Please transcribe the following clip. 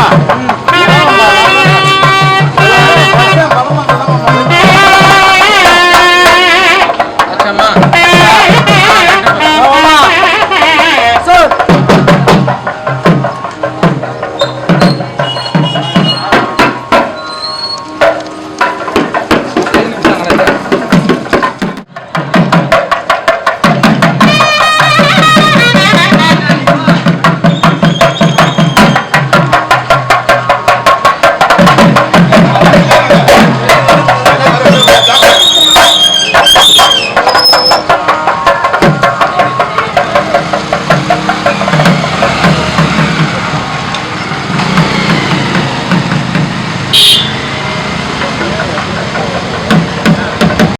ஆமா